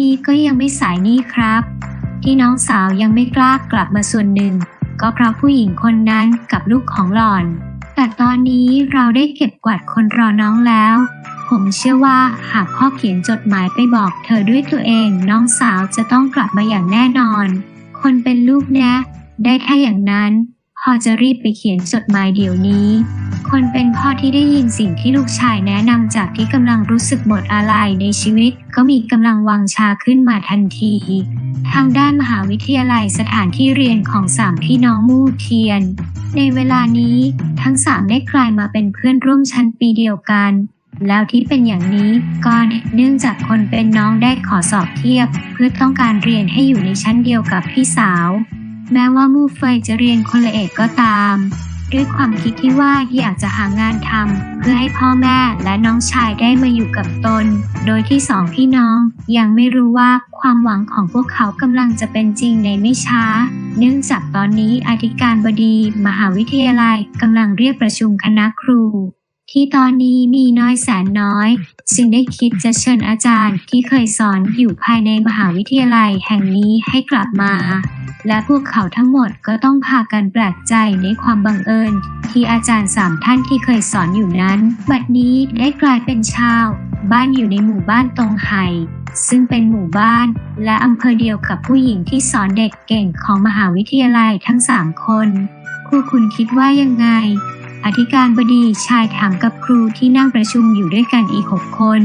นี้ก็ยังไม่สายนี่ครับ ที่น้องสาวยังไม่กล้ากลับมาส่วนหนึ่ง ก็เพราะผู้หญิงคนนั้นกับลูกของหล่อน แต่ตอนนี้เราได้เก็บกวาดคนรอน้องแล้ว ผมเชื่อว่าหากพ่อเขียนจดหมายไปบอกเธอด้วยตัวเองน้องสาวจะต้องกลับมาอย่างแน่นอน คนเป็นลูกนะ ได้แค่อย่างนั้น พ่อจะรีบไปเขียนจดหมายเดี๋ยวนี้ คนเป็นพ่อที่ได้ยินสิ่งที่ลูกชายแนะนำจากที่กำลังรู้สึกหมดอาลัยในชีวิต ก็มีกำลังวังชาขึ้นมาทันที ทางด้านมหาวิทยาลัยสถานที่เรียนของสามพี่น้องมู่เทียน ในเวลานี้ทั้งสามได้กลายมาเป็นเพื่อนร่วมชั้นปีเดียวกัน แล้วที่เป็นอย่างนี้ก็เนื่องจากคนเป็นน้องได้ขอสอบเทียบ เพื่อต้องการเรียนให้อยู่ในชั้นเดียวกับพี่สาว แม้ว่ามูเฟยจะเรียนคนละเอกก็ตาม ด้วยความคิดที่ว่าอยากจะหางานทำเพื่อให้พ่อแม่และน้องชายได้มาอยู่กับตน โดยที่สองพี่น้องยังไม่รู้ว่าความหวังของพวกเขากำลังจะเป็นจริงในไม่ช้า เนื่องจากตอนนี้อธิการบดี มหาวิทยาลัยกำลังเรียกประชุมคณะครู ที่ตอนนี้มีน้อยแสนน้อย จึงได้คิดจะเชิญอาจารย์ที่เคยสอนอยู่ภายในมหาวิทยาลัยแห่งนี้ให้กลับมา และพวกเขาทั้งหมดก็ต้องพากันแปลกใจในความบังเอิญ ที่อาจารย์สามท่านที่เคยสอนอยู่นั้น บัดนี้ได้กลายเป็นชาว บ้านอยู่ในหมู่บ้านตรงไห่ซึ่งเป็นหมู่บ้านและอำเภอเดียวกับผู้หญิงที่สอนเด็กเก่งของมหาวิทยาลัยทั้งสามคนครูคุณคิดว่ายังไง อธิการบดีชายถามกับครูที่นั่งประชุมอยู่ด้วยกันอีกหกคน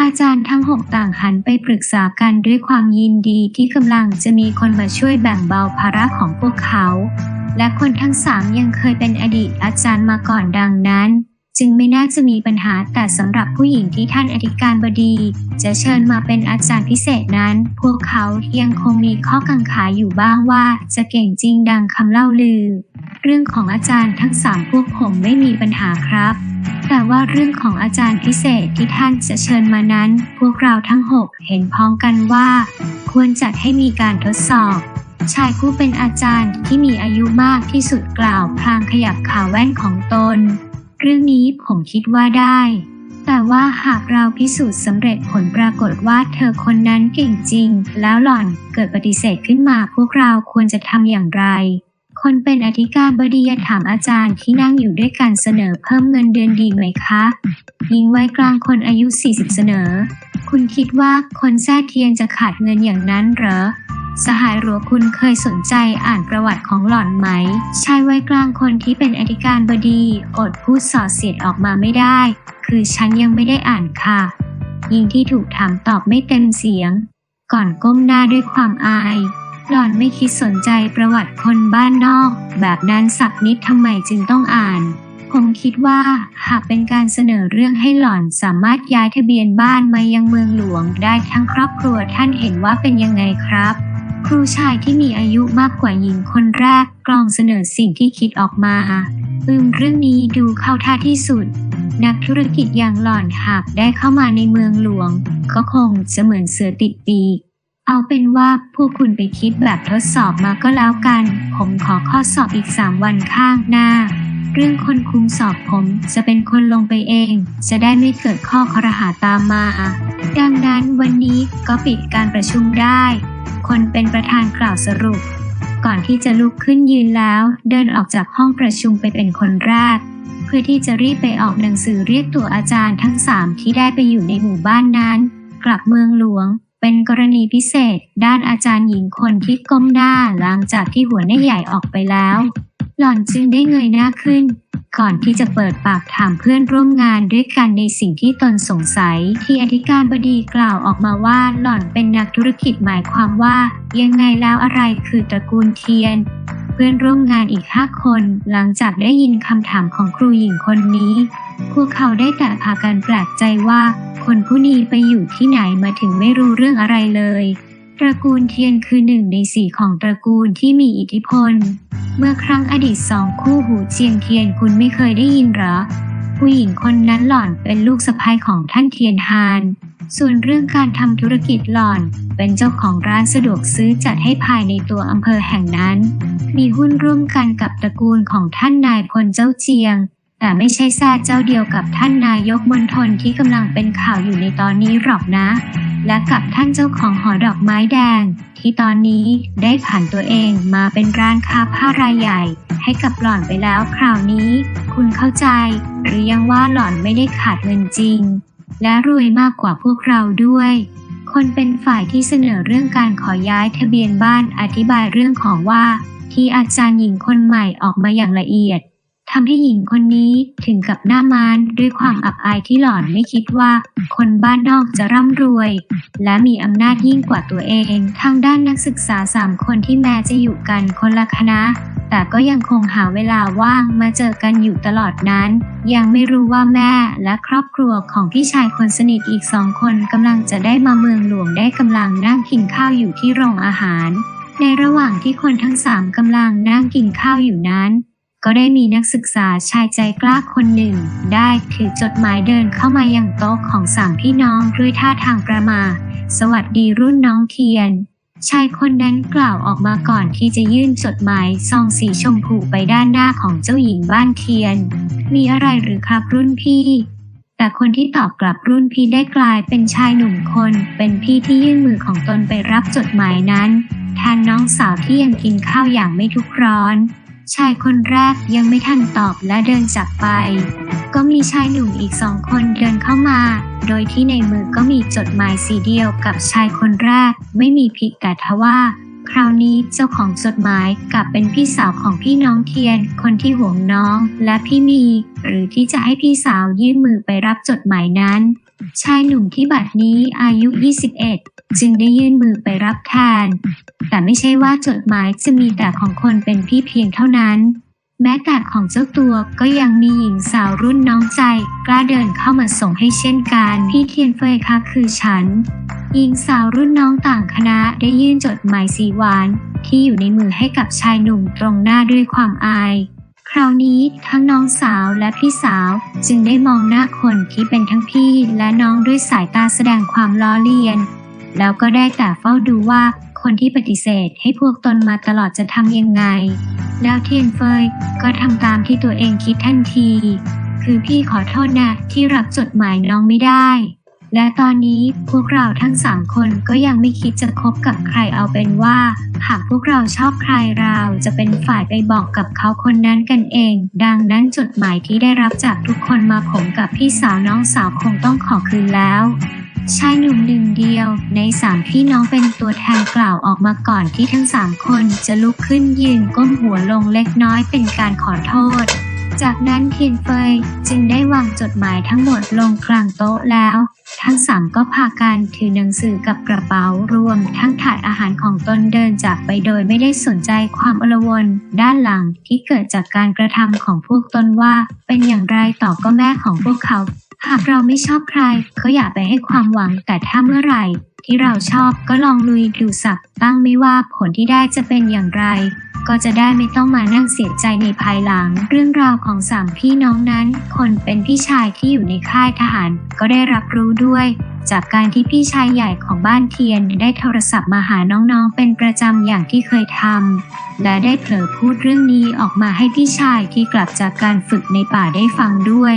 อาจารย์ทั้งหกต่างหันไปปรึกษากันด้วยความยินดีที่กำลังจะมีคนมาช่วยแบ่งเบาภาระของพวกเขา และคนทั้งสามยังเคยเป็นอดีตอาจารย์มาก่อนดังนั้น จึงไม่น่าจะมีปัญหาแต่สำหรับผู้หญิงที่ท่านอธิการบดี จะเชิญมาเป็นอาจารย์พิเศษนั้น พวกเขายังคงมีข้อกังขาอยู่บ้างว่าจะเก่งจริงดังคำเล่าลือ เรื่องของอาจารย์ทั้งสามพวกผมไม่มีปัญหาครับ แต่ว่าเรื่องของอาจารย์พิเศษที่ท่านจะเชิญมานั้น พวกเราทั้งหกเห็นพ้องกันว่า ควรจัดให้มีการทดสอบชายผู้เป็นอาจารย์ที่มีอายุมากที่สุดกล่าวพลางขยับขาแว่นของตน เรื่องนี้ผมคิดว่าได้ แต่ว่าหากเราพิสูจน์สำเร็จผลปรากฏว่าเธอคนนั้นเก่งจริง แล้วหล่อนเกิดปฏิเสธขึ้นมาพวกเราควรจะทำอย่างไร คนเป็นอธิการบดีถามอาจารย์ที่นั่งอยู่ด้วยกันเสนอเพิ่มเงินเดือนดีไหมคะหญิงวัยกลางคนอายุ 40 เสนอ คุณคิดว่าคนแท้เทียนจะขาดเงินอย่างนั้นเหรอ สหายหรัวคุณเคยสนใจอ่านประวัติของหล่อนไหม ชายวัยกลางคนที่เป็นอธิการบดี อดพูดส่อเสียดออกมาไม่ได้ คือฉันยังไม่ได้อ่านค่ะหญิงที่ถูกถามตอบไม่เต็มเสียง ก่อนก้มหน้าด้วยความอาย หล่อนไม่คิดสนใจประวัติคนบ้านนอก แบบนั้นสักนิดทำไมจึงต้องอ่านผมคิดว่าหากเป็นการเสนอเรื่องให้หล่อนสามารถย้ายทะเบียนบ้านมายังเมืองหลวงได้ทั้งครอบครัวท่านเห็นว่าเป็นยังไงครับ ครูชายที่มีอายุมากกว่าหญิงคนแรกกลองเสนอสิ่งที่คิดออกมาอืมเรื่องนี้ดูเข้าท่าที่สุด นักธุรกิจอย่างหล่อนหากได้เข้ามาในเมืองหลวง ก็คงจะเหมือนเสือติดปีกเอาเป็นว่าพวกคุณไปคิดแบบทดสอบมาก็แล้วกัน ผมขอข้อสอบอีกสามวันข้างหน้า เรื่องคนคุมสอบผมจะเป็นคนลงไปเอง จะได้ไม่เกิดข้อครหาตามมา ดังนั้นวันนี้ก็ปิดการประชุมได้ คนเป็นประธานกล่าวสรุป ก่อนที่จะลุกขึ้นยืนแล้ว เดินออกจากห้องประชุมไปเป็นคนแรก เพื่อที่จะรีบไปออกหนังสือเรียกตัวอาจารย์ทั้งสามที่ได้ไปอยู่ในหมู่บ้านนั้น กลับเมืองหลวง เป็นกรณีพิเศษ ด้านอาจารย์หญิงคนที่ก้มหน้าหลังจากที่หัวหน้าใหญ่ออกไปแล้ว หล่อนจึงได้เงยหน้าขึ้น ก่อนที่จะเปิดปากถามเพื่อนร่วมงานด้วยกันในสิ่งที่ตนสงสัย ที่อธิการบดีกล่าวออกมาว่าหล่อนเป็นนักธุรกิจหมายความว่า ยังไงแล้วอะไรคือตระกูลเทียน เพื่อนร่วมงานอีกห้าคน หลังจากได้ยินคำถามของครูหญิงคนนี้ พวกเขาได้แต่พากันแปลกใจว่า คนผู้นี้ไปอยู่ที่ไหนมาถึงไม่รู้เรื่องอะไรเลย ตระกูลเทียนคือหนึ่งในสี่ของตระกูลที่มีอิทธิพล เมื่อครั้งอดีตสองคู่หูเจียงเทียนคุณไม่เคยได้ยินหรอ ผู้หญิงคนนั้นหล่อนเป็นลูกสะใภ้ของท่านเทียนฮาน ส่วนเรื่องการทำธุรกิจหล่อนเป็นเจ้าของร้านสะดวกซื้อจัดให้ภายในตัวอำเภอแห่งนั้น มีหุ้นร่วมกันกับตระกูลของท่านนายพลเจ้าเจียง แต่ไม่ใช่แท้เจ้าเดียวกับท่านนายกมณฑลที่กำลังเป็นข่าวอยู่ในตอนนี้หรอกนะ และกับท่านเจ้าของหอดอกไม้แดง ที่ตอนนี้ได้ผ่านตัวเองมาเป็นร้านค้าผ้ารายใหญ่ ให้กับหล่อนไปแล้วคราวนี้ คุณเข้าใจ หรือยังว่าหล่อนไม่ได้ขาดเงินจริง และรวยมากกว่าพวกเราด้วยคนเป็นฝ่ายที่เสนอเรื่องการขอย้ายทะเบียนบ้านอธิบายเรื่องของว่า ที่อาจารย์หญิงคนใหม่ออกมาอย่างละเอียด ทำให้หญิงคนนี้ถึงกับหน้ามานด้วยความอับอายที่หล่อนไม่คิดว่า คนบ้านนอกจะร่ำรวย และมีอำนาจยิ่งกว่าตัวเอง ทางด้านนักศึกษาสามคนที่แม้จะอยู่กันคนละคณะ แต่ก็ยังคงหาเวลาว่างมาเจอกันอยู่ตลอดนั้น ยังไม่รู้ว่าแม่และครอบครัวของพี่ชายคนสนิทอีกสองคนกำลังจะได้มาเมืองหลวงได้กำลังนั่งกินข้าวอยู่ที่โรงอาหาร ในระหว่างที่คนทั้งสามกำลังนั่งกินข้าวอยู่นั้น ก็ได้มีนักศึกษาชายใจกล้าคนหนึ่ง ได้ถือจดหมายเดินเข้ามาอย่างโต๊ะของสามพี่น้องด้วยท่าทางประมา สวัสดีรุ่นน้องเทียน ชายคนนั้นกล่าวออกมาก่อนที่จะยื่นจดหมายซองสีชมพูไปด้านหน้าของเจ้าหญิงบ้านเทียน มีอะไรหรือครับรุ่นพี่ แต่คนที่ตอบกลับรุ่นพี่ได้กลายเป็นชายหนุ่มคน เป็นพี่ที่ยื่นมือของตนไปรับจดหมายนั้นแทนน้องสาวที่ยังกินข้าวอย่างไม่ทุกร้อน ชายคนแรกยังไม่ทันตอบและเดินจากไป ก็มีชายหนุ่มอีกสองคนเดินเข้ามา โดยที่ในมือก็มีจดหมายสีเดียวกับชายคนแรก ไม่มีผิดแต่ทว่า คราวนี้เจ้าของจดหมายกลับเป็นพี่สาวของพี่น้องเทียน คนที่ห่วงน้องและพี่มี หรือที่จะให้พี่สาวยื่นมือไปรับจดหมายนั้น ชายหนุ่มที่บัดนี้อายุ 21 จึงได้ยื่นมือไปรับแทนแต่ไม่ใช่ว่าจดหมายจะมีแต่ของคนเป็นพี่เพียงเท่านั้น แม้แต่ของเจ้าตัวก็ยังมีหญิงสาวรุ่นน้องใจ กล้าเดินเข้ามาส่งให้เช่นกันพี่เทียนเฟยคะคือฉัน หญิงสาวรุ่นน้องต่างคณะได้ยื่นจดหมายสีหวาน ที่อยู่ในมือให้กับชายหนุ่มตรงหน้าด้วยความอายคราวนี้ทั้งน้องสาวและพี่สาวจึงได้มองหน้าคนที่เป็นทั้งพี่และน้องด้วยสายตาแสดงความล้อเลียน แล้วก็ได้แต่เฝ้าดูว่าคนที่ปฏิเสธให้พวกตนมาตลอดจะทำยังไง แล้วเทียนเฟยก็ทำตามที่ตัวเองคิดทันที คือพี่ขอโทษนะที่รับจดหมายน้องไม่ได้ และตอนนี้พวกเราทั้งสามคนก็ยังไม่คิดจะคบกับใครเอาเป็นว่า หากพวกเราชอบใครเราจะเป็นฝ่ายไปบอกกับเขาคนนั้นกันเอง ดังนั้นจดหมายที่ได้รับจากทุกคนมาผมกับพี่สาวน้องสาวคงต้องขอคืนแล้วชายหนุ่มหนึ่งเดียวในสามพี่น้องเป็นตัวแทนกล่าวออกมาก่อนที่ทั้งสามคนจะลุกขึ้นยืนก้มหัวลงเล็กน้อยเป็นการขอโทษ จากนั้นเทียนเฟยจึงได้วางจดหมายทั้งหมดลงกลางโต๊ะแล้ว ทั้งสามก็พากันถือหนังสือกับกระเป๋ารวม ทั้งถาดอาหารของตนเดินจากไปโดยไม่ได้สนใจความอลวนด้านหลังที่เกิดจากการกระทำของพวกตนว่า เป็นอย่างไรต่อก็แม่ของพวกเขา หากเราไม่ชอบใคร ก็อย่าไปให้ความหวังแต่ถ้าเมื่อไหร่ ที่เราชอบก็ลองลุยดูสักตั้งไม่ว่าผลที่ได้จะเป็นอย่างไร ก็จะได้ไม่ต้องมานั่งเสียใจในภายหลัง เรื่องราวของสามพี่น้องนั้น คนเป็นพี่ชายที่อยู่ในค่ายทหาร ก็ได้รับรู้ด้วยจากการที่พี่ชายใหญ่ของบ้านเทียนได้โทรศัพท์มาหาน้องๆ เป็นประจำอย่างที่เคยทำและได้เผลอพูดเรื่องนี้ออกมาให้พี่ชายที่กลับจากการฝึกในป่าได้ฟังด้วย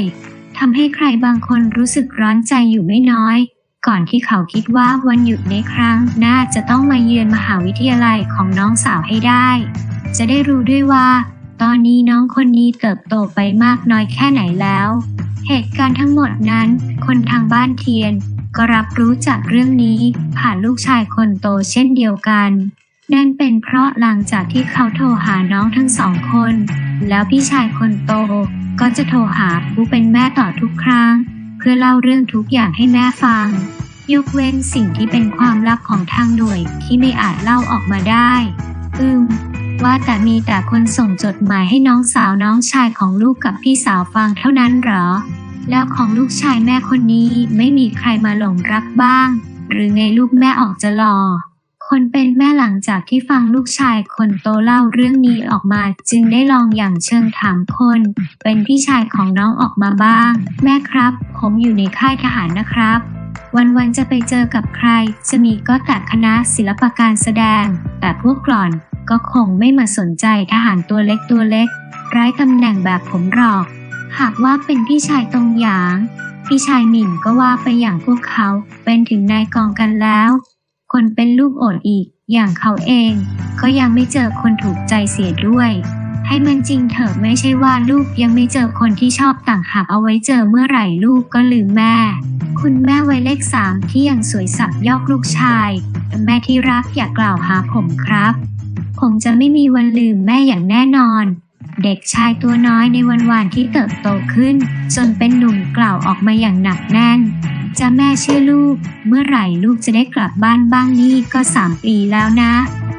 ทำให้ใครบางคนรู้สึกร้อนใจอยู่ไม่น้อย ก่อนที่เขาคิดว่าวันหยุดในครั้งน้าจะต้องมาเยือนมหาวิทยาลัยของน้องสาวให้ได้ จะได้รู้ด้วยว่า ตอนนี้น้องคนนี้เติบโตไปมากน้อยแค่ไหนแล้ว เหตุการณ์ทั้งหมดนั้น คนทางบ้านเทียน ก็รับรู้จากเรื่องนี้ผ่านลูกชายคนโตเช่นเดียวกัน นั่นเป็นเพราะหลังจากที่เขาโทรหาน้องทั้งสองคน แล้วพี่ชายคนโตก็จะโทรหาผู้เป็นแม่ต่อทุกครั้ง เพื่อเล่าเรื่องทุกอย่างให้แม่ฟัง ยกเว้นสิ่งที่เป็นความลับของทางหน่วยที่ไม่อาจเล่าออกมาได้ อืม ว่าแต่มีแต่คนส่งจดหมายให้น้องสาวน้องชายของลูกกับพี่สาวฟังเท่านั้นหรอ แล้วของลูกชายแม่คนนี้ไม่มีใครมาหลงรักบ้าง หรือไงลูกแม่ออกจะรอคนเป็นแม่หลังจากที่ฟังลูกชายคนโตเล่าเรื่องนี้ออกมา จึงได้ลองอย่างเชิงถามคน เป็นพี่ชายของน้องออกมาบ้าง แม่ครับ ผมอยู่ในค่ายทหารนะครับ วันๆจะไปเจอกับใคร จะมีก็แต่คณะศิลปการแสดง แต่พวกหล่อน ก็คงไม่มาสนใจทหารตัวเล็กตัวเล็ก ไร้ตำแหน่งแบบผมหรอก หากว่าเป็นพี่ชายตรงหยาง พี่ชายหมิ่นก็ว่าไปอย่างพวกเขาเป็นถึงนายกองกันแล้ว คนเป็นลูกโอดอีกอย่างเขาเอง ก็ยังไม่เจอคนถูกใจเสียด้วย ให้มันจริงเถอะไม่ใช่ว่าลูกยังไม่เจอคนที่ชอบต่างหากเอาไว้เจอเมื่อไหร่ลูกก็ลืมแม่ คุณแม่วัยเลขสามที่ยังสวยสับยอกลูกชาย แม่ที่รักอย่ากล่าวหาผมครับ ผมจะไม่มีวันลืมแม่อย่างแน่นอน เด็กชายตัวน้อยในวันวานที่เติบโตขึ้น จนเป็นหนุ่มกล่าวออกมาอย่างหนักแน่น จะแม่เชื่อลูก เมื่อไหร่ลูกจะได้กลับบ้านบ้างนี่ก็สามปีแล้วนะ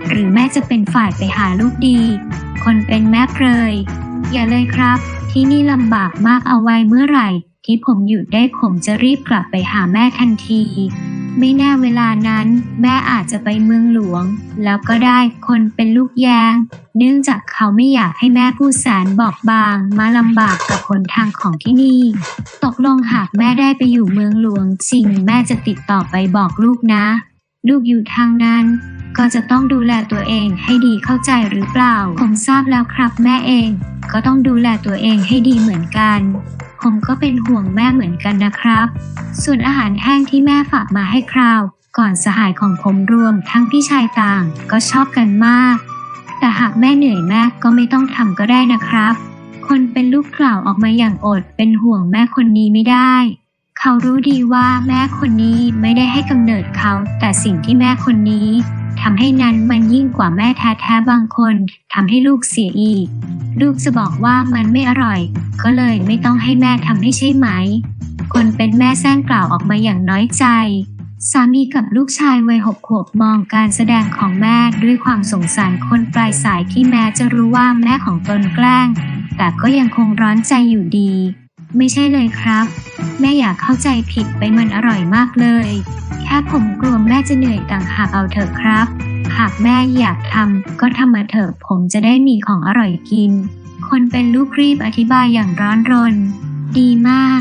หรือแม่จะเป็นฝ่ายไปหาลูกดี คนเป็นแม่เปรยอย่าเลยครับ ที่นี่ลำบากมากเอาไว้เมื่อไหร่ ที่ผมหยุดได้ผมจะรีบกลับไปหาแม่ทันที ไม่แน่เวลานั้น แม่อาจจะไปเมืองหลวง แล้วก็ได้คนเป็นลูกแยง เนื่องจากเขาไม่อยากให้แม่ผู้แสนบอบบาง มาลำบากกับคนทางของที่นี่ ตกลงหากแม่ได้ไปอยู่เมืองหลวงจริงแม่จะติดต่อไปบอกลูกนะ ลูกอยู่ทางนั้นก็จะต้องดูแลตัวเองให้ดีเข้าใจหรือเปล่า ผมทราบแล้วครับแม่เอง ก็ต้องดูแลตัวเองให้ดีเหมือนกัน ผมก็เป็นห่วงแม่เหมือนกันนะครับ ส่วนอาหารแห้งที่แม่ฝากมาให้คราว ก่อนสหายของผมรวมทั้งพี่ชายต่างก็ชอบกันมาก แต่หากแม่เหนื่อยแม่ก็ไม่ต้องทำก็ได้นะครับ คนเป็นลูกกล่าวออกมาอย่างอดเป็นห่วงแม่คนนี้ไม่ได้ เขารู้ดีว่าแม่คนนี้ไม่ได้ให้กำเนิดเขา แต่สิ่งที่แม่คนนี้ ทำให้นั้นมันยิ่งกว่าแม่แท้ๆบางคนทำให้ลูกเสียอีก ลูกจะบอกว่ามันไม่อร่อย ก็เลยไม่ต้องให้แม่ทำให้ใช่ไหม คนเป็นแม่แซงกล่าวออกมาอย่างน้อยใจ สามีกับลูกชายวัยหกขวบมองการแสดงของแม่ด้วยความสงสารคนปลายสายที่แม้จะรู้ว่าแม่ของตนแกล้ง แต่ก็ยังคงร้อนใจอยู่ดี ไม่ใช่เลยครับ แม่อยากเข้าใจผิดไปมันอร่อยมากเลย แค่ผมกลัวแม่จะเหนื่อยต่างหากเอาเถอะครับ หากแม่อยากทำก็ทำมาเถอะผมจะได้มีของอร่อยกิน คนเป็นลูกรีบอธิบายอย่างร้อนรน ดีมาก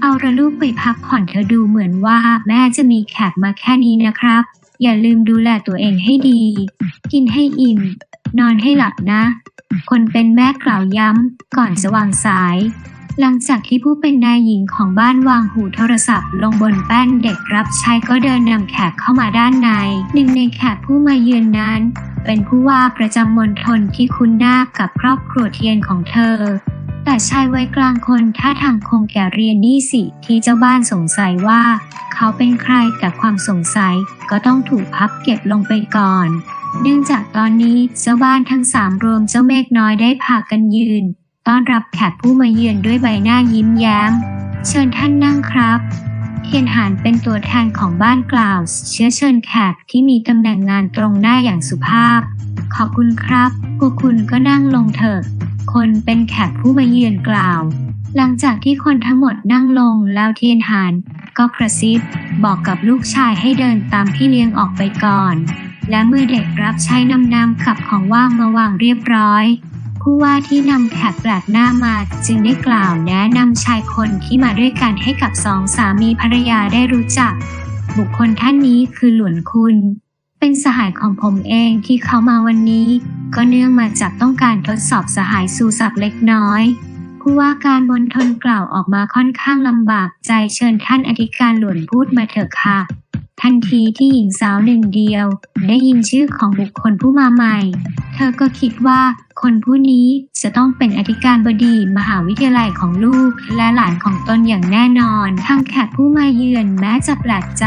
เอาระลูกไปพักผ่อนเธอดูเหมือนว่าแม่จะมีแขกมาแค่นี้นะครับ อย่าลืมดูแลตัวเองให้ดี กินให้อิ่ม นอนให้หลับนะ คนเป็นแม่กล่าวย้ำก่อนจะวางสาย หลังจากที่ผู้เป็นนายหญิงของบ้านวางหูโทรศัพท์ ลงบนแป้นเด็กรับใช้ก็เดินนำแขกเข้ามาด้านใน หนึ่งในแขกผู้มาเยือนนั้น เป็นผู้ว่าประจำมณฑลที่คุ้นหน้ากับครอบครัวเทียนของเธอ แต่ชายวัยกลางคนท่าทางคงแก่เรียนนี่สิ ที่เจ้าบ้านสงสัยว่า เขาเป็นใครแต่ความสงสัยก็ต้องถูกพับเก็บลงไปก่อน เนื่องจากตอนนี้เจ้าบ้านทั้งสามรวมเจ้าเมฆน้อยได้พากันยืน ต้อนรับแขกผู้มาเยือนด้วยใบหน้ายิ้มแย้ม เชิญท่านนั่งครับเทียนหานเป็นตัวแทนของบ้านกล่าว เชื้อเชิญแขกที่มีตำแหน่งงานตรงหน้าอย่างสุภาพ ขอบคุณครับพวกคุณก็นั่งลงเถอะ คนเป็นแขกผู้มาเยือนกล่าว หลังจากที่คนทั้งหมดนั่งลงแล้วเทียนหานก็กระซิบบอกกับลูกชายให้เดินตามพี่เลี้ยงออกไปก่อน และเมื่อเด็กรับใช้นำนำขับของว่างมาวางเรียบร้อย ผู้ว่าที่นำแขกแปลกหน้ามาจึงได้กล่าวแนะนำชายคนที่มาด้วยกันให้กับสองสามีภรรยาได้รู้จัก บุคคลท่านนี้คือหลวนคุณ เป็นสหายของผมเองที่เขามาวันนี้ ก็เนื่องมาจากต้องการทดสอบสหายสู่ศักดิ์เล็กน้อย ผู้ว่าการมณฑลกล่าวออกมาค่อนข้างลำบากใจเชิญท่านอธิการหลวนพูดมาเถอะค่ะ ทันทีที่หญิงสาวหนึ่งเดียว ได้ยินชื่อของบุคคลผู้มาใหม่ เธอก็คิดว่าคนผู้นี้จะต้องเป็นอธิการบดีมหาวิทยาลัยของลูกและหลานของตนอย่างแน่นอนทางแขกผู้มาเยือนแม้จะแปลกใจ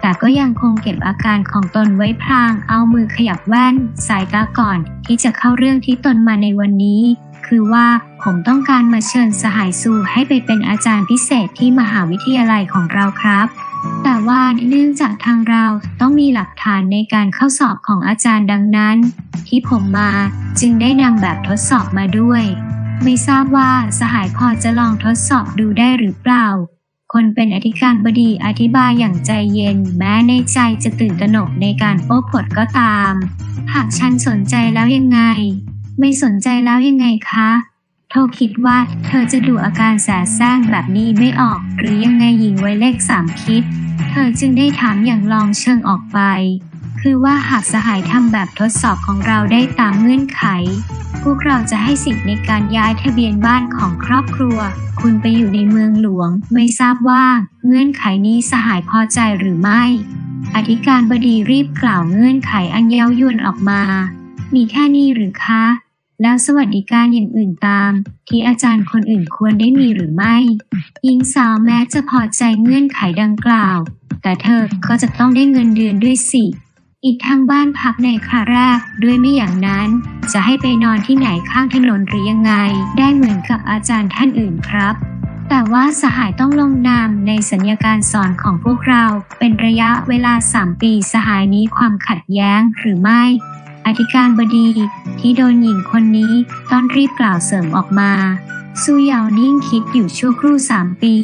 แต่ก็ยังคงเก็บอาการของตนไว้พลาง เอามือขยับแว่น สายตาก่อน ที่จะเข้าเรื่องที่ตนมาในวันนี้ คือว่าผมต้องการมาเชิญสหายสู่ให้ไปเป็นอาจารย์พิเศษที่มหาวิทยาลัยของเราครับ แต่ว่าเนื่องจากทางเราต้องมีหลักฐานในการเข้าสอบของอาจารย์ดังนั้น ที่ผมมาจึงได้นำแบบทดสอบมาด้วย ไม่ทราบว่าสหายพอจะลองทดสอบดูได้หรือเปล่า คนเป็นอธิการบดีอธิบายอย่างใจเย็น แม้ในใจจะตื่นตระหนกในการโป้ผดก็ตาม หากฉันสนใจแล้วยังไง ไม่สนใจแล้วยังไงคะ โทคิดว่าเธอจะดูอาการแสแสร้งแบบนี้ไม่ออก หรือยังไงหญิงไว้เลขสามคิด เธอจึงได้ถามอย่างลองเชิงออกไป คือว่าหากสหายทำแบบทดสอบของเราได้ตามเงื่อนไขผพวกเราจะให้สิทธิ์ในการย้ายทะเบียนบ้านของครอบครัว คุณไปอยู่ในเมืองหลวง ไม่ทราบว่าเงื่อนไขนี้สหายพอใจหรือไม่ อธิการบดีรีบกล่าวเงื่อนไขอันเย้ายวนออกมา มีแค่นี้หรือคะ แล้วสวัสดิการอย่างอื่นตาม ที่อาจารย์คนอื่นควรได้มีหรือไม่ หญิงสาวแม้จะพอใจเงื่อนไขดังกล่าว แต่เธอก็จะต้องได้เงินเดือนด้วยสิ อีกทางบ้านพักในคาแรกด้วยไม่อย่างนั้น จะให้ไปนอนที่ไหนข้างถนนหรือยังไง ได้เหมือนกับอาจารย์ท่านอื่นครับ แต่ว่าสหายต้องลงนามในสัญญาการสอนของพวกเรา เป็นระยะเวลา 3 ปีสหายนี้ความขัดแย้งหรือไม่ อธิการบดีที่โดนหญิงคนนี้ต้องรีบกล่าวเสริมออกมาซูเยาวนิ่งคิดอยู่ชั่วครู่สามปี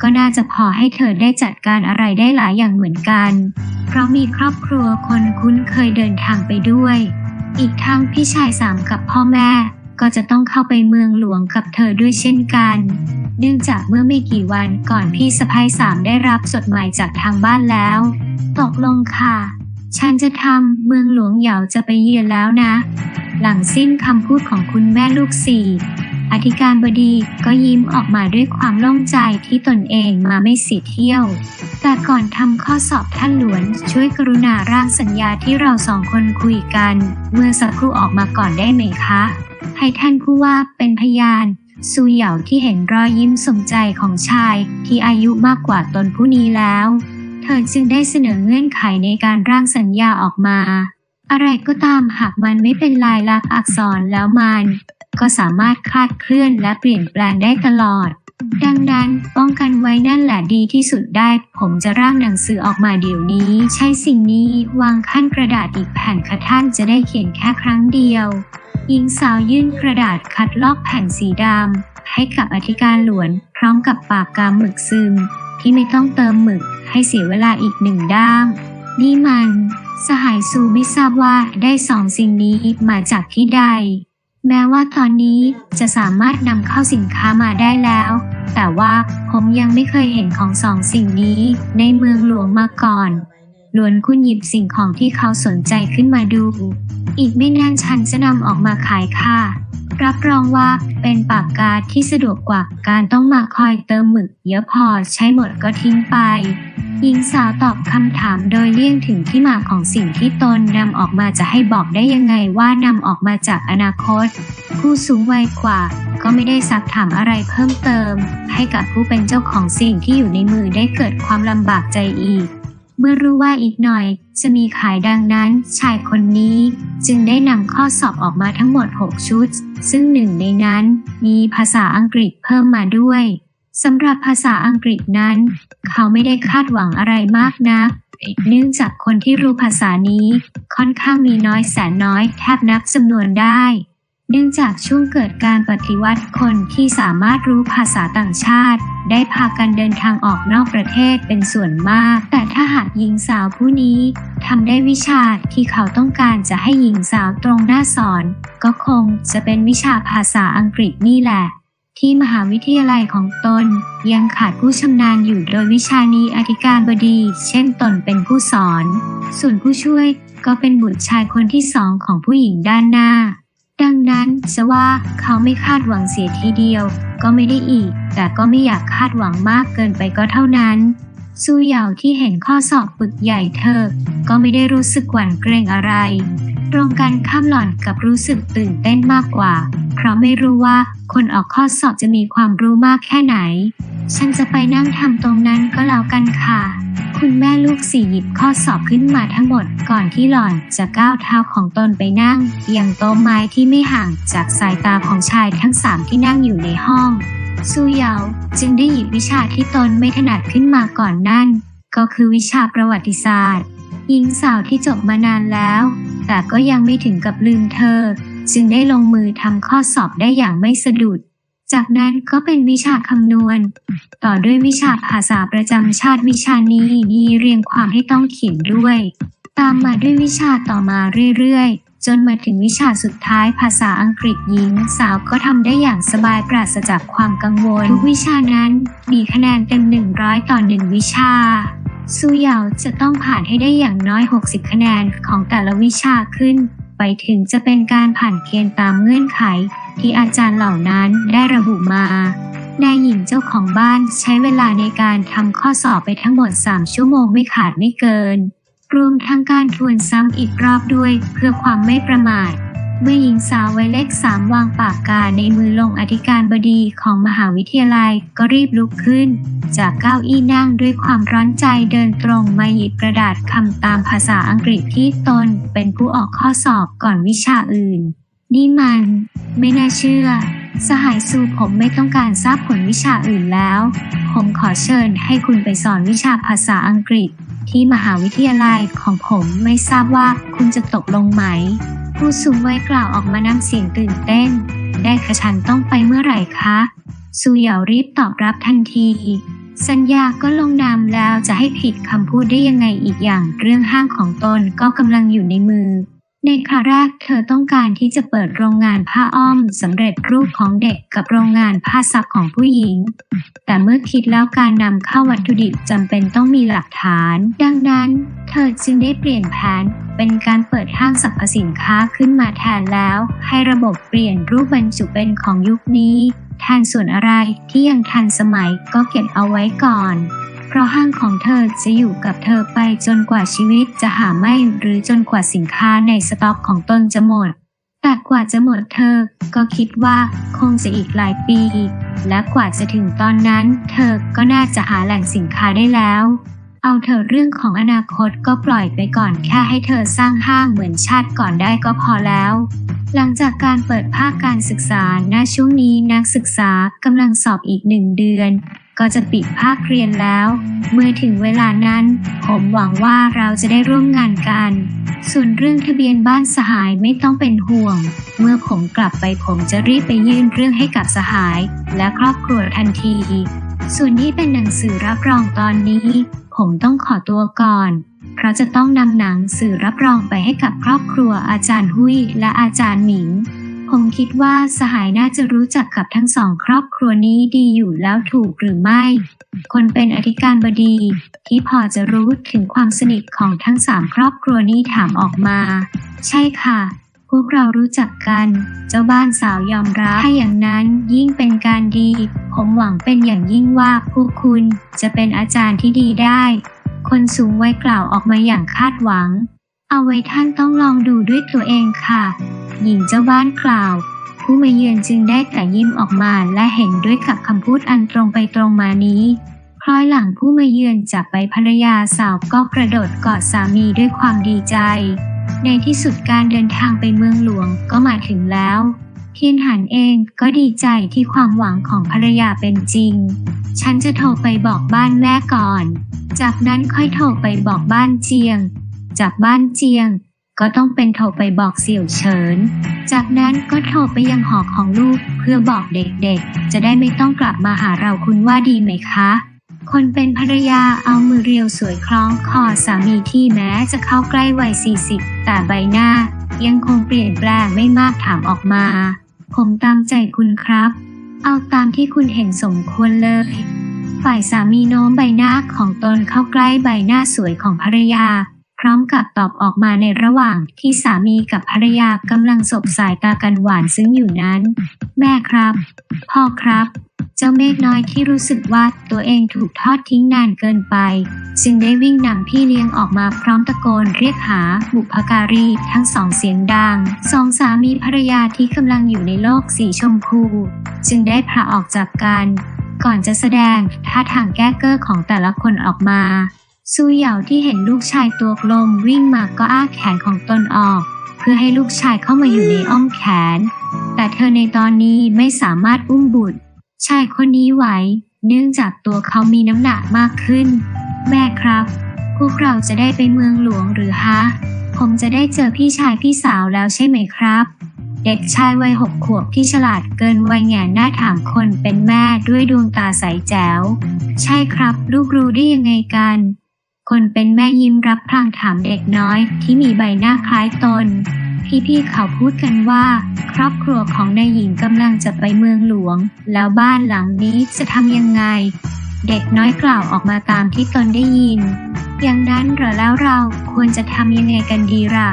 ก็น่าจะพอให้เธอได้จัดการอะไรได้หลายอย่างเหมือนกัน เพราะมีครอบครัวคนคุ้นเคยเดินทางไปด้วย อีกทั้งพี่ชายสามกับพ่อแม่ ก็จะต้องเข้าไปเมืองหลวงกับเธอด้วยเช่นกัน เนื่องจากเมื่อไม่กี่วันก่อนพี่สะพ้ายสามได้รับจดหมายจากทางบ้านแล้ว ตกลงค่ะ ฉันจะทำเมืองหลวงเหยาจะไปเยือนแล้วนะ หลังสิ้นคำพูดของคุณแม่ลูกสี่อธิการบดีก็ยิ้มออกมาด้วยความโล่งใจที่ตนเองมาไม่เสียเที่ยว แต่ก่อนทำข้อสอบท่านหลวนช่วยกรุณาร่างสัญญาที่เราสองคนคุยกัน เมื่อสักครู่ออกมาก่อนได้ไหมคะ ให้ท่านผู้ว่าเป็นพยานซูเหยาที่เห็นรอยยิ้มสมใจของชายที่อายุมากกว่าตนผู้นี้แล้ว เธอจึงได้เสนอเงื่อนไขในการร่างสัญญาออกมา อะไรก็ตามหากมันไม่เป็นลายลักษณ์อักษรแล้วมัน ก็สามารถคลาดเคลื่อนและเปลี่ยนแปลงได้ตลอด ดังนั้นป้องกันไว้นั่นแหละดีที่สุดได้ ผมจะร่างหนังสือออกมาเดี๋ยวนี้ ใช้สิ่งนี้วางขั้นกระดาษอีกแผ่นค่ะท่านจะได้เขียนแค่ครั้งเดียวหญิงสาวยื่นกระดาษคัดลอกแผ่นสีดำให้กับอธิการหลวนพร้อมกับปากกาหมึกซึม ที่ไม่ต้องเติมหมึกให้เสียเวลาอีกหนึ่งด้าม นี่มัน สหายซูไม่ทราบว่าได้สองสิ่งนี้มาจากที่ใด แม้ว่าตอนนี้จะสามารถนำเข้าสินค้ามาได้แล้ว แต่ว่าผมยังไม่เคยเห็นของสองสิ่งนี้ในเมืองหลวงมาก่อน ล้วนคุณหยิบสิ่งของที่เขาสนใจขึ้นมาดู อีกไม่นานฉันจะนำออกมาขายค่ะ รับรองว่าเป็นปากกาที่สะดวกกว่าการต้องมาคอยเติมหมึกเยอะพอใช้หมดก็ทิ้งไปหญิงสาวตอบคำถามโดยเลี่ยงถึงที่มาของสิ่งที่ตนนำออกมาจะให้บอกได้ยังไงว่านำออกมาจากอนาคต ผู้สูงวัยกว่า ก็ไม่ได้ซักถามอะไรเพิ่มเติม ให้กับผู้เป็นเจ้าของสิ่งที่อยู่ในมือได้เกิดความลำบากใจอีก เมื่อรู้ว่าอีกหน่อย จะมีขายดังนั้น ชายคนนี้จึงได้นำข้อสอบออกมาทั้งหมด 6 ชุด ซึ่งหนึ่งในนั้นมีภาษาอังกฤษเพิ่มมาด้วยสำหรับภาษาอังกฤษนั้น เขาไม่ได้คาดหวังอะไรมากนักเนื่องจากคนที่รู้ภาษานี้ ค่อนข้างมีน้อยแสนน้อยแทบนับจำนวนได้ เนื่องจากช่วงเกิดการปฏิวัติคนที่สามารถรู้ภาษาต่างชาติ ได้พากันเดินทางออกนอกประเทศเป็นส่วนมาก แต่ถ้าหากหญิงสาวผู้นี้ทำได้วิชาที่เขาต้องการจะให้หญิงสาวตรงหน้าสอน ก็คงจะเป็นวิชาภาษาอังกฤษนี่แหละ ที่มหาวิทยาลัยของตน ยังขาดผู้ชำนาญอยู่โดยวิชานี้อธิการบดี เช่นตนเป็นผู้สอน ส่วนผู้ช่วยก็เป็นบุตรชายคนที่สองของผู้หญิงด้านหน้า ดังนั้นจะว่าเขาไม่คาดหวังเสียทีเดียว ก็ไม่ได้อีก แต่ก็ไม่อยากคาดหวังมากเกินไปก็เท่านั้น ซูเหยาที่เห็นข้อสอบปึกใหญ่เธอ ก็ไม่ได้รู้สึกหวั่นเกรงอะไร ตรงกันข้ามหล่อนกับรู้สึกตื่นเต้นมากกว่า เพราะไม่รู้ว่าคนออกข้อสอบจะมีความรู้มากแค่ไหน ฉันจะไปนั่งทำตรงนั้นก็แล้วกันค่ะ คุณแม่ลูกสี่หยิบข้อสอบขึ้นมาทั้งหมดก่อนที่หล่อนจะก้าวเท้าของตนไปนั่งยังโต๊ะไม้ที่ไม่ห่างจากสายตาของชายทั้งสามที่นั่งอยู่ในห้อง ซูเหยาจึงได้หยิบวิชาที่ตนไม่ถนัดขึ้นมาก่อนนั่น ก็คือวิชาประวัติศาสตร์ หญิงสาวที่จบมานานแล้ว แต่ก็ยังไม่ถึงกับลืมเธอ จึงได้ลงมือทำข้อสอบได้อย่างไม่สะดุด จากนั้นก็เป็นวิชาคำนวณ ต่อด้วยวิชาภาษาประจำชาติวิชานี้มีเรียงความให้ต้องเขียนด้วย ตามมาด้วยวิชาต่อมาเรื่อยๆ จนมาถึงวิชาสุดท้ายภาษาอังกฤษหญิงสาวก็ทำได้อย่างสบายปราศจากความกังวล ทุกวิชานั้นมีคะแนนเต็ม 100 ต่อหนึ่งวิชาซูเหยาจะต้องผ่านให้ได้อย่างน้อย 60 คะแนนของแต่ละวิชาขึ้นไปไปถึงจะเป็นการผ่านเกณฑ์ตามเงื่อนไข ที่อาจารย์เหล่านั้นได้ระบุมานายหญิงเจ้าของบ้านใช้เวลาในการทำข้อสอบไปทั้งหมด 3 ชั่วโมงไม่ขาดไม่เกิน รวมทั้งการทวนซ้ำอีกรอบด้วย เพื่อความไม่ประมาท เมื่อหญิงสาววัยเลขสามวางปากกาในมือลงอธิการบดีของมหาวิทยาลัยก็รีบลุกขึ้น จากเก้าอี้นั่งด้วยความร้อนใจเดินตรงมาหยิบกระดาษคำตามภาษาอังกฤษที่ตนเป็นผู้ออกข้อสอบก่อนวิชาอื่น นี่มัน ไม่น่าเชื่อสหายสูผมไม่ต้องการทราบผลวิชาอื่นแล้ว ผมขอเชิญให้คุณไปสอนวิชาภาษาอังกฤษ ที่มหาวิทยาลัยของผมไม่ทราบว่าคุณจะตกลงไหม ผู้สูงวัยกล่าวออกมาน้ำเสียงตื่นเต้น ได้ขะฉันต้องไปเมื่อไหร่คะซูเหยารีบตอบรับทันที สัญญาก็ลงนามแล้วจะให้ผิดคำพูดได้ยังไงอีกอย่าง เรื่องห้างของตนก็กำลังอยู่ในมือ ในคราแรกเธอต้องการที่จะเปิดโรงงานผ้าอ้อมสำเร็จรูปของเด็กกับโรงงานผ้าซักของผู้หญิง แต่เมื่อคิดแล้วการนำเข้าวัตถุดิบจำเป็นต้องมีหลักฐาน ดังนั้น เธอจึงได้เปลี่ยนแผนเป็นการเปิดห้างสรรพสินค้าขึ้นมาแทนแล้ว ให้ระบบเปลี่ยนรูปบรรจุเป็นของยุคนี้แทนส่วนอะไรที่ยังทันสมัยก็เก็บเอาไว้ก่อน เพราะห้างของเธอจะอยู่กับเธอไปจนกว่าชีวิตจะหาไม่หรือจนกว่าสินค้าในสต็อกของตนจะหมด แต่กว่าจะหมดเธอก็คิดว่าคงจะอีกหลายปี และกว่าจะถึงตอนนั้น เธอก็น่าจะหาแหล่งสินค้าได้แล้ว เอาเธอเรื่องของอนาคตก็ปล่อยไปก่อนแค่ให้เธอสร้างห้างเหมือนชาติก่อนได้ก็พอแล้ว หลังจากการเปิดภาคการศึกษา ณ ช่วงนี้นักศึกษากำลังสอบอีกหนึ่งเดือน ก็จะปิดภาคเรียนแล้ว เมื่อถึงเวลานั้น ผมหวังว่าเราจะได้ร่วมงานกัน ส่วนเรื่องทะเบียนบ้านสหายไม่ต้องเป็นห่วง เมื่อผมกลับไปผมจะรีบไปยื่นเรื่องให้กับสหาย และครอบครัวทันที ส่วนที่เป็นหนังสือรับรองตอนนี้ ผมต้องขอตัวก่อน ราะจะต้องนำหนังสือรับรองไปให้กับครอบครัวอาจารย์หุยและอาจารย์หมิง ผมคิดว่าสหายน่าจะรู้จักกับทั้งสองครอบครัวนี้ดีอยู่แล้วถูกหรือไม่ คนเป็นอธิการบดี ที่พอจะรู้ถึงความสนิทของทั้งสามครอบครัวนี้ถามออกมา ใช่ค่ะพวกเรารู้จักกัน เจ้าบ้านสาวยอมรับ ถ้าอย่างนั้นยิ่งเป็นการดี ผมหวังเป็นอย่างยิ่งว่าพวกคุณจะเป็นอาจารย์ที่ดีได้ คนสูงวัยกล่าวออกมาอย่างคาดหวัง เอาไว้ท่านต้องลองดูด้วยตัวเองค่ะ หญิงเจ้าบ้านกล่าว ผู้มาเยือนจึงได้แต่ยิ้มออกมาและเห็นด้วยกับคำพูดอันตรงไปตรงมานี้คล้อยหลังผู้มาเยือนจากไปภรรยาสาวก็กระโดดกอดสามีด้วยความดีใจ ในที่สุดการเดินทางไปเมืองหลวงก็มาถึงแล้ว เทียนหันเองก็ดีใจที่ความหวังของภรรยาเป็นจริง ฉันจะโทรไปบอกบ้านแม่ก่อน จากนั้นค่อยโทรไปบอกบ้านเจียง จากบ้านเจียง ก็ต้องเป็นโทรไปบอกเสี่ยวเฉิน จากนั้นก็โทรไปยังหอของลูกเพื่อบอกเด็กๆ จะได้ไม่ต้องกลับมาหาเราคุณว่าดีไหมคะคนเป็นภรรยาเอามือเรียวสวยคล้องคอสามีที่แม้จะเข้าใกล้วัย 40 แต่ใบหน้า ยังคงเปลี่ยนแปลงไม่มากถามออกมา ผมตามใจคุณครับ เอาตามที่คุณเห็นสมควรเลย ฝ่ายสามีโน้มใบหน้าของตนเข้าใกล้ใบหน้าสวยของภรรยา พร้อมกับตอบออกมาในระหว่างที่สามีกับภรรยากำลังสบสายตากันหวานซึ้งอยู่นั้น แม่ครับ พ่อครับ เจ้าเมฆน้อยที่รู้สึกว่าตัวเองถูกทอดทิ้งนานเกินไป จึงได้วิ่งนำพี่เลี้ยงออกมาพร้อมตะโกนเรียกหาบุพการีทั้งสองเสียงดังสองสามีภรรยาที่กำลังอยู่ในโลกสีชมพู จึงได้พาออกจากกัน ก่อนจะแสดงท่าทางแก้เก้อของแต่ละคนออกมา ซูเหยาที่เห็นลูกชายตัวกลมวิ่งมาก็อ้าแขนของตนออก เพื่อให้ลูกชายเข้ามาอยู่ในอ้อมแขน แต่เธอในตอนนี้ไม่สามารถอุ้มบุตร ชายคนนี้ไหว เนื่องจากตัวเขามีน้ำหนักมากขึ้น แม่ครับ พวกเราจะได้ไปเมืองหลวงหรือฮะ ผมจะได้เจอพี่ชายพี่สาวแล้วใช่ไหมครับ เด็กชายวัยหกขวบที่ฉลาดเกินวัยแงนหน้าถามคนเป็นแม่ด้วยดวงตาใสแจ๋ว ใช่ครับ ลูกรู้ได้ยังไงกัน คนเป็นแม่ยิ้มรับพลางถามเด็กน้อยที่มีใบหน้าคล้ายตน พี่ๆเขาพูดกันว่า ครอบครัวของนายหญิงกำลังจะไปเมืองหลวง แล้วบ้านหลังนี้จะทำยังไง เด็กน้อยกล่าวออกมาตามที่ตนได้ยิน อย่างนั้นเหรอแล้วเราควรจะทำยังไงกันดีล่ะ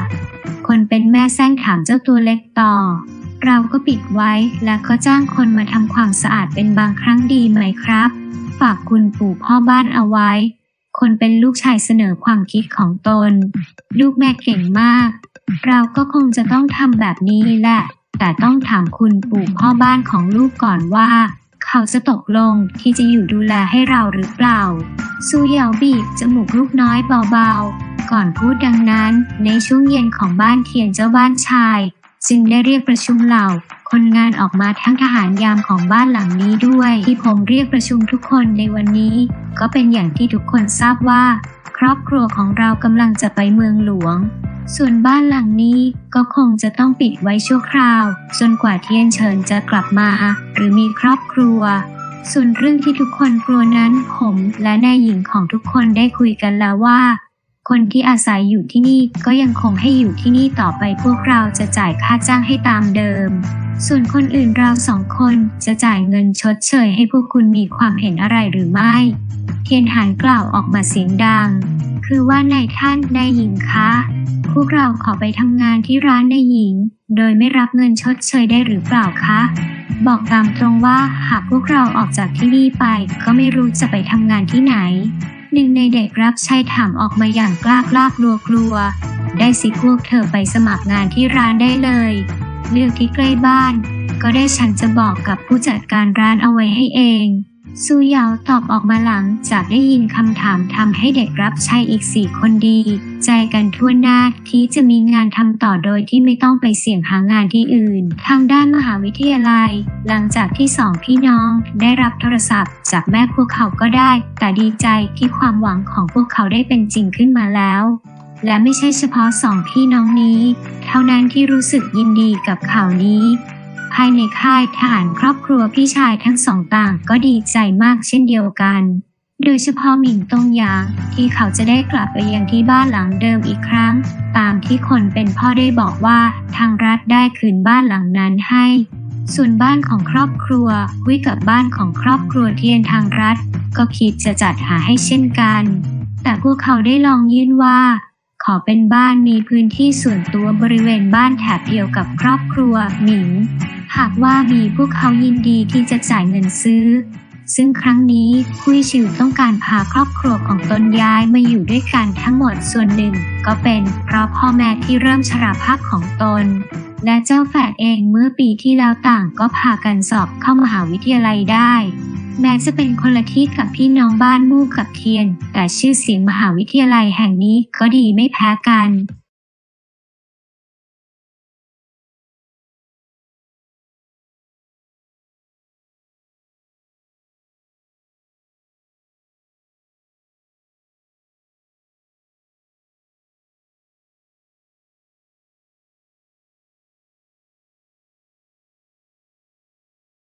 คคนเป็นแม่แซงถามเจ้าตัวเล็กต่อ เราก็ปิดไว้แล้วก็จ้างคนมาทำความสะอาดเป็นบางครั้งดีไหมครับ ฝากคุณปู่พ่อบ้านเอาไว้ คนเป็นลูกชายเสนอความคิดของตน ลูกแม่เก่งมาก เราก็คงจะต้องทำแบบนี้แหละ แต่ต้องถามคุณปู่พ่อบ้านของลูกก่อนว่า เขาจะตกลงที่จะอยู่ดูแลให้เราหรือเปล่า ซูเหยาบีบจมูกลูกน้อยเบาๆ ก่อนพูดดังนั้น ในช่วงเย็นของบ้านเทียนเจ้าบ้านชาย จึงได้เรียกประชุมเหล่า คนงานออกมาทั้งทหารยามของบ้านหลังนี้ด้วย ที่ผมเรียกประชุมทุกคนในวันนี้ ก็เป็นอย่างที่ทุกคนทราบว่า ครอบครัวของเรากำลังจะไปเมืองหลวง ส่วนบ้านหลังนี้ก็คงจะต้องปิดไว้ชั่วคราว จนกว่าเทียนเฉินจะกลับมา หรือมีครอบครัวส่วนเรื่องที่ทุกคนกลัวนั้นผมและนายหญิงของทุกคนได้คุยกันแล้วว่า คนที่อาศัยอยู่ที่นี่ก็ยังคงให้อยู่ที่นี่ต่อไปพวกเราจะจ่ายค่าจ้างให้ตามเดิม ส่วนคนอื่นเราสองคนจะจ่ายเงินชดเชยให้พวกคุณมีความเห็นอะไรหรือไม่ เทียนหานกล่าวออกมาเสียงดัง คือว่านายท่านนายหญิงคะ พวกเราขอไปทำงานที่ร้านนายหญิง โดยไม่รับเงินชดเชยได้หรือเปล่าคะ บอกตามตรงว่าหากพวกเราออกจากที่นี่ไปก็ไม่รู้จะไปทำงานที่ไหน หนึ่งในเด็กรับใช้ถามออกมาอย่างกล้ากล้ากลัวกลัว ได้สิพวกเธอไปสมัครงานที่ร้านได้เลย เลือกที่ใกล้บ้าน ก็ได้ฉันจะบอกกับผู้จัดการร้านเอาไว้ให้เอง ซูเหยาตอบออกมาหลังจากได้ยินคำถามทำให้เด็กรับใช้อีกสี่คนดี ใจกันทั่วหน้าที่จะมีงานทำต่อโดยที่ไม่ต้องไปเสี่ยงหางานที่อื่น ทางด้านมหาวิทยาลัย หลังจากที่สองพี่น้องได้รับโทรศัพท์ จากแม่พวกเขาก็ได้ แต่ดีใจที่ความหวังของพวกเขาได้เป็นจริงขึ้นมาแล้วและไม่ใช่เฉพาะสองพี่น้องนี้ เท่านั้นที่รู้สึกยินดีกับข่าวนี้ ภายในค่ายทหารครอบครัวพี่ชายทั้งสองต่างก็ดีใจมากเช่นเดียวกัน โดยเฉพาะหมิงตงหยางที่เขาจะได้กลับไปยังที่บ้านหลังเดิมอีกครั้ง ตามที่คนเป็นพ่อได้บอกว่าทางรัฐได้คืนบ้านหลังนั้นให้ ส่วนบ้านของครอบครัวคุยกับบ้านของครอบครัวเทียนทางรัฐ ก็คิดจะจัดหาให้เช่นกัน แต่พวกเขาได้ลองยื่นว่าขอเป็นบ้านมีพื้นที่ส่วนตัวบริเวณบ้านแถบเดียวกับครอบครัวหมิง หากว่ามีพวกเขายินดีที่จะจ่ายเงินซื้อ ซึ่งครั้งนี้คุยชิวต้องการพาครอบครัวของตนย้ายมาอยู่ด้วยกันทั้งหมดส่วนหนึ่ง ก็เป็นเพราะพ่อแม่ที่เริ่มชราภาพของตน และเจ้าแฝดเองเมื่อปีที่แล้วต่างก็พากันสอบเข้ามหาวิทยาลัยได้ แม้จะเป็นคนละที่กับพี่น้องบ้านมู่กับเทียน แต่ชื่อเสียงมหาวิทยาลัยแห่งนี้ก็ดีไม่แพ้กัน